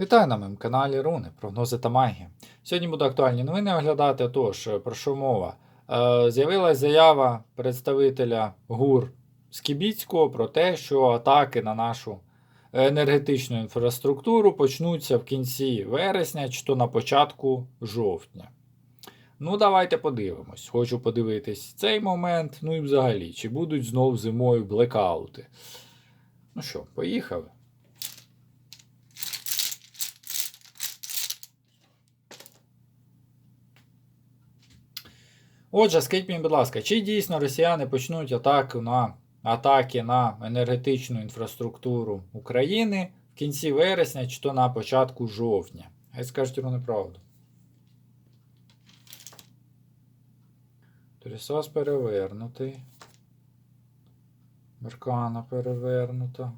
Вітаю на моєму каналі Руни, прогнози та магія. Сьогодні буду актуальні новини оглядати. Тож, про що мова? Е, з'явилась заява представителя ГУР Скібіцького про те, що атаки на нашу енергетичну інфраструктуру почнуться в кінці вересня чи то на початку жовтня. Ну, давайте подивимось. Хочу подивитись цей момент, ну і взагалі, чи будуть знов зимою блекаути. Ну що, поїхали. Отже, скажіть мені, будь ласка, чи дійсно росіяни почнуть атаку на, атаки на енергетичну інфраструктуру України в кінці вересня чи то на початку жовтня? Хай скажуть йому неправду. Трісос перевернутий. Меркана перевернута.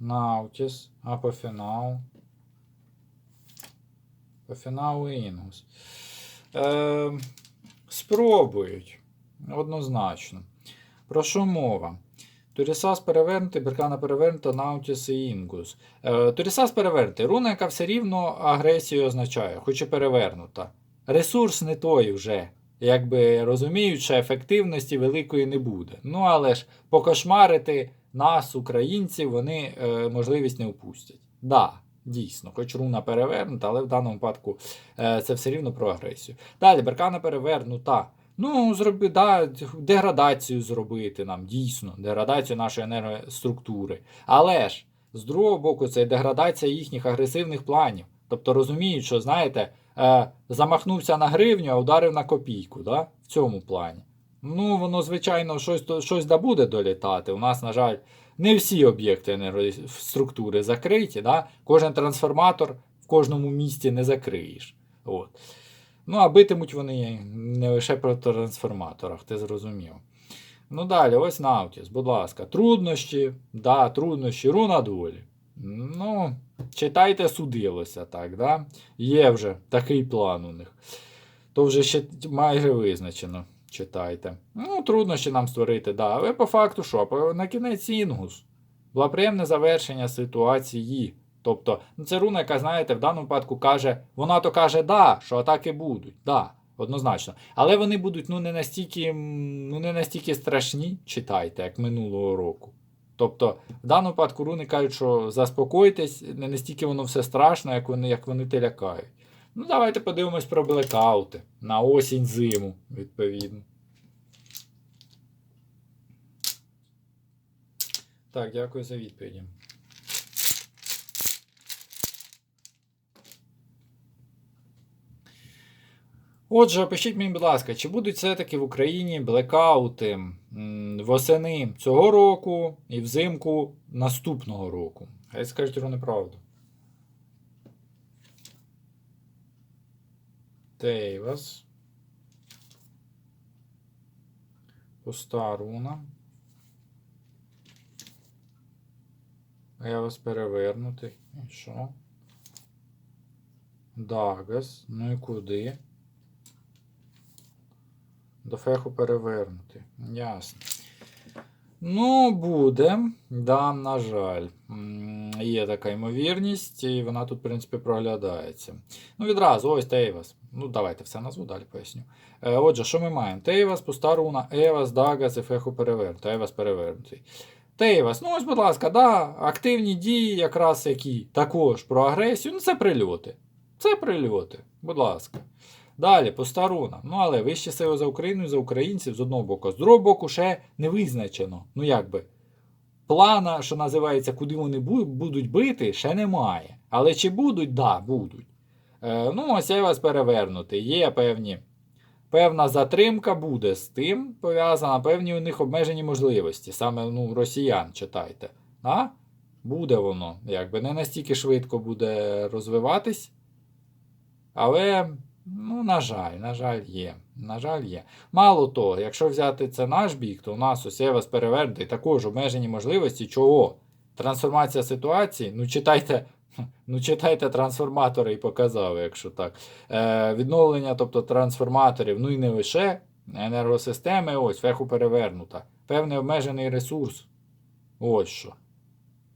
Наутіс, апофінал. По фіналу Інгус. Е, спробують. Однозначно. Про що мова? Турісас перевернутий, Беркана перевернута, Наутіс і Інгус. Е, Турісас перевернутий. Руна, яка все рівно агресію означає, хоч і перевернута. Ресурс не той вже. Якби розуміють, що ефективності великої не буде. Ну, але ж покошмарити нас, українців, вони е, можливість не впустять. Да, Дійсно, хоч руна перевернута, але в даному випадку е, це все рівно про агресію. Далі, беркана перевернута. Ну, зроби, да, деградацію зробити нам, дійсно, деградацію нашої енергоструктури. Але ж, з другого боку, це деградація їхніх агресивних планів. Тобто розуміють, що, знаєте, е, замахнувся на гривню, а ударив на копійку. да, В цьому плані. Ну, воно, звичайно, щось щось да буде долітати. У нас, на жаль, не всі об'єкти енергоструктури закриті. Да? Кожен трансформатор в кожному місті не закриєш. От. Ну, а битимуть вони не лише про трансформаторах, ти зрозумів. Ну, далі, ось Наутіс, будь ласка. Труднощі, да, труднощі, руна долі. Ну, читайте, судилося так, да? Є вже такий план у них. То вже ще майже визначено читайте. Ну, труднощі нам створити, да. Але по факту що? На кінець інгус. Благоприємне завершення ситуації. Тобто, ну, це руна, яка, знаєте, в даному випадку каже, вона то каже, да, що атаки будуть. да, Однозначно. Але вони будуть ну, не настільки ну, не настільки страшні, читайте, як минулого року. Тобто, в даному випадку руни кажуть, що заспокойтесь, не настільки воно все страшно, як вони як вони те лякають. Ну, давайте подивимось про блекаути на осінь зиму, відповідно. Так, дякую за відповіді. Отже, опишіть мені, будь ласка, чи будуть все-таки в Україні блекаути восени цього року і взимку наступного року? Хай скажуть про неправду. Тейвас. Пуста руна. Я вас перевернутий. І що? Дагас. Ну і куди? До феху перевернути. Ясно. Ну, буде. Да, на жаль. Є така ймовірність, і вона тут, в принципі, проглядається. Ну, відразу, ось Тейвас. Ну, давайте все назву, далі поясню. Е, отже, що ми маємо? Тейвас, пуста руна, Евас, Дагас, Ефеху перевернутий. Евас перевернутий. Тейвас, ну ось, будь ласка, да, активні дії, якраз які також про агресію. Ну, це прильоти. Це прильоти, будь ласка. Далі, пуста руна. Ну, але вищі сили за Україну і за українців з одного боку, з другого боку, ще не визначено. Ну, якби. Плана, що називається, куди вони будуть бити, ще немає. Але чи будуть? Да, будуть. Е, ну, ось я вас перевернути. Є певні. Певна затримка буде з тим пов'язана, певні у них обмежені можливості. Саме ну, росіян читайте. А? Буде воно. Якби не настільки швидко буде розвиватись. Але Ну, на жаль, на жаль, є. На жаль, є. Мало того, якщо взяти це наш бік, то у нас усе вас перевернути також обмежені можливості. Чого? Трансформація ситуації. Ну, читайте ну, читайте трансформатори і показали, якщо так. Е, Відновлення, тобто трансформаторів, ну і не лише енергосистеми, ось, феху перевернута. Певний обмежений ресурс. Ось що.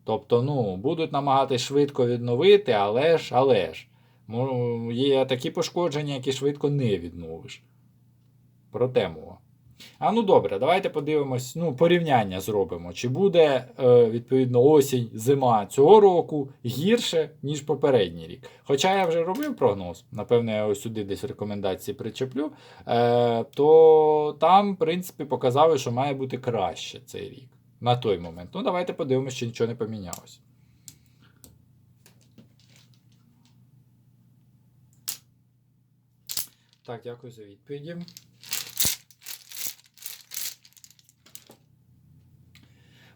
Тобто, ну, будуть намагатись швидко відновити, але ж, але ж. Є такі пошкодження, які швидко не відновиш. Проте мова. А ну добре, давайте подивимось, ну, порівняння зробимо. Чи буде, е, відповідно, осінь, зима цього року гірше, ніж попередній рік. Хоча я вже робив прогноз, напевно, я ось сюди десь рекомендації причеплю, е, то там, в принципі, показали, що має бути краще цей рік. На той момент. Ну, давайте подивимось, чи нічого не помінялось. Так, дякую за відповіді.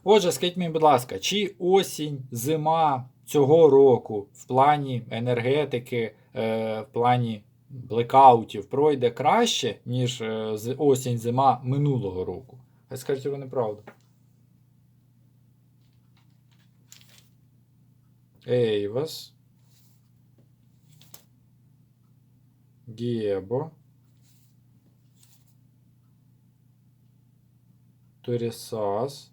Отже, скажіть мені, будь ласка, чи осінь, зима цього року в плані енергетики, е, в плані блекаутів пройде краще, ніж е, осінь, зима минулого року? Ви скажете, ви неправду. Ейвас. Гебо. Торісас.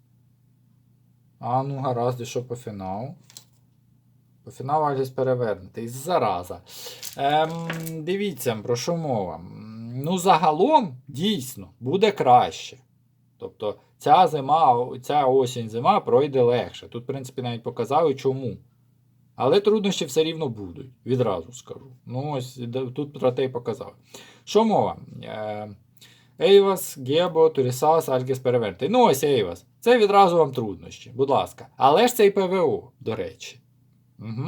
А, ну гаразд, і що по фіналу? По фіналу Альгіс перевернутий. Зараза. Ем, дивіться, про що мова. Ну, загалом, дійсно, буде краще. Тобто, ця зима, ця осінь зима пройде легше. Тут, в принципі, навіть показали чому. Але труднощі все рівно будуть, відразу скажу. Ну, ось тут про показав. Що мова? Е, Ейвас, Гебо, Турісас, Альгіс перевернутий. Ну, ось Ейвас. Це відразу вам труднощі, будь ласка. Але ж це і ПВО, до речі. Угу.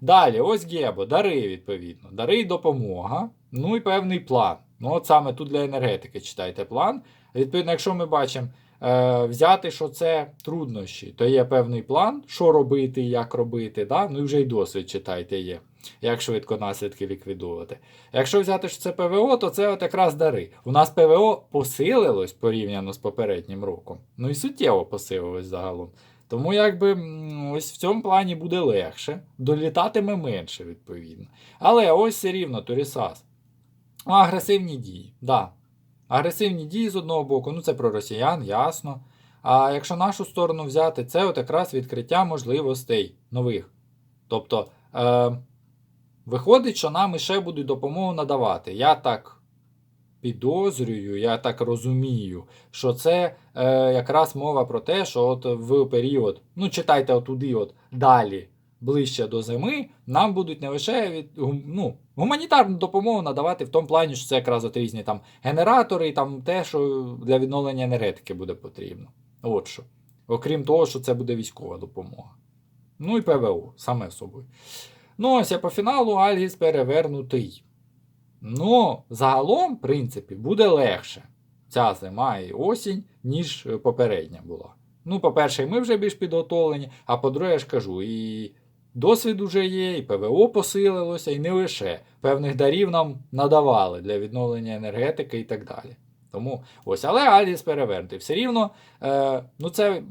Далі, ось Гебо, дари, відповідно. Дари і допомога. Ну і певний план. Ну, от саме тут для енергетики читайте план. Відповідно, якщо ми бачимо е, взяти, що це труднощі, то є певний план, що робити, як робити. Да? Ну і вже й досвід читайте є, як швидко наслідки ліквідувати. Якщо взяти, що це ПВО, то це от якраз дари. У нас ПВО посилилось порівняно з попереднім роком. Ну і суттєво посилилось загалом. Тому якби ось в цьому плані буде легше, долітатиме менше, відповідно. Але ось все рівно Торісас. Агресивні дії. Да. Агресивні дії з одного боку, ну це про росіян, ясно. А якщо нашу сторону взяти, це от якраз відкриття можливостей нових. Тобто, е, виходить, що нам іще будуть допомогу надавати. Я так підозрюю, я так розумію, що це е, якраз мова про те, що от в період, ну читайте отуди, от далі, ближче до зими, нам будуть не лише від, ну, гуманітарну допомогу надавати в тому плані, що це якраз от різні там генератори і там те, що для відновлення енергетики буде потрібно. От що. Окрім того, що це буде військова допомога. Ну і ПВО, саме собою. Ну, ось а по фіналу Альгіс перевернутий. Ну, загалом, в принципі, буде легше ця зима і осінь, ніж попередня була. Ну, по-перше, ми вже більш підготовлені, а по-друге, я ж кажу, і досвід уже є, і ПВО посилилося, і не лише. Певних дарів нам надавали для відновлення енергетики і так далі. Тому ось, але Аліс перевернутий. Все рівно, е, ну це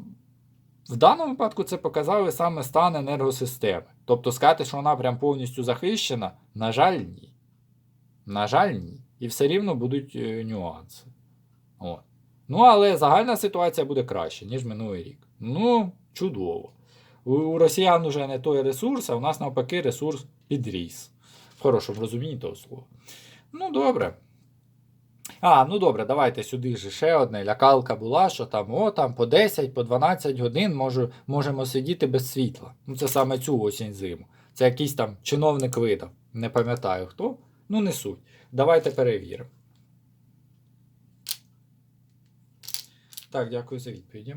в даному випадку це показали саме стан енергосистеми. Тобто сказати, що вона прям повністю захищена, на жаль, ні. На жаль, ні. І все рівно будуть е, нюанси. От. Ну, але загальна ситуація буде краще, ніж минулий рік. Ну, чудово. У, росіян уже не той ресурс, а у нас навпаки ресурс підріс. В хорошому розумінні того слова. Ну, добре. А, ну добре, давайте сюди ж ще одне. Лякалка була, що там, о, там по 10, по 12 годин можу, можемо сидіти без світла. Ну, це саме цю осінь зиму. Це якийсь там чиновник видав. Не пам'ятаю хто. Ну, не суть. Давайте перевіримо. Так, дякую за відповіді.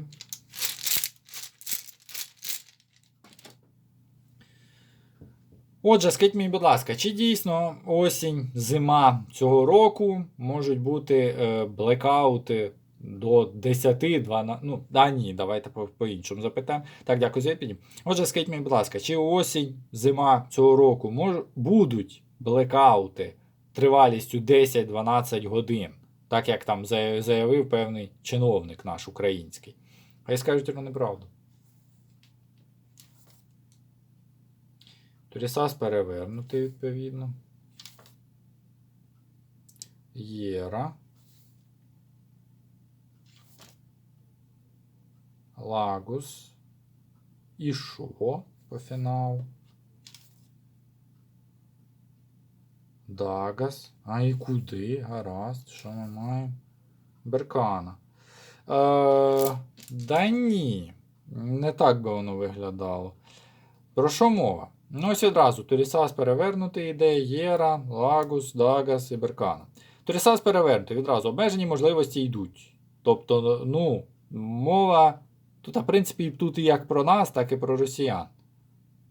Отже, скажіть мені, будь ласка, чи дійсно осінь, зима цього року можуть бути е, блекаути до 10-12. Ну, да, ні, давайте по- по-іншому запитаємо. Так, дякую за відповіді. Отже, скажіть мені, будь ласка, чи осінь, зима цього року мож, будуть блекаути тривалістю 10-12 годин, так як там заявив певний чиновник наш український? Хай скажуть йому неправду. Турісас перевернутий, відповідно. Єра. Лагус. І що по фіналу? Дагас. А і куди? Гаразд. Що ми маємо? Беркана. Е, да ні. Не так би воно виглядало. Про що мова? Ну, ось одразу Турісас перевернутий йде, Єра, Лагус, Дагас і Беркана. Турісас перевернутий відразу обмежені можливості йдуть. Тобто, ну, мова тут, в принципі, тут і як про нас, так і про росіян.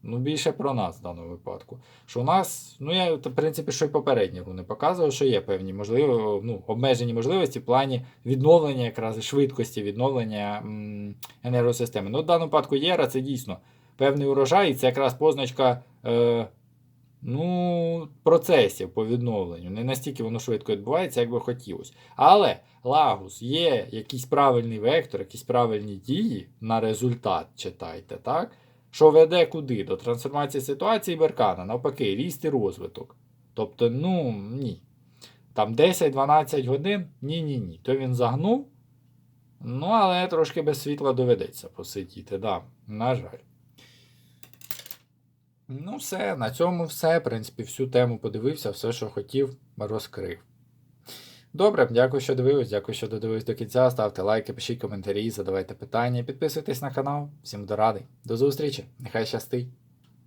Ну, більше про нас в даному випадку. Що у нас, ну я, в принципі, що й попередні руни показував, що є певні можливо, ну, обмежені можливості в плані відновлення якраз швидкості відновлення м, енергосистеми. Ну, в даному випадку Єра це дійсно певний урожай, і це якраз позначка е, ну, процесів по відновленню. Не настільки воно швидко відбувається, як би хотілося. Але Лагус є якийсь правильний вектор, якісь правильні дії на результат, читайте, так? Що веде куди? До трансформації ситуації Беркана, навпаки, ріст і розвиток. Тобто, ну, ні. Там 10-12 годин, ні-ні-ні. То він загнув. Ну, але трошки без світла доведеться посидіти, да, на жаль. Ну, все, на цьому все. В принципі, всю тему подивився, все, що хотів, розкрив. Добре, дякую, що дивились, дякую, що додивились до кінця. Ставте лайки, пишіть коментарі, задавайте питання, підписуйтесь на канал. Всім до ради. До зустрічі, нехай щастить!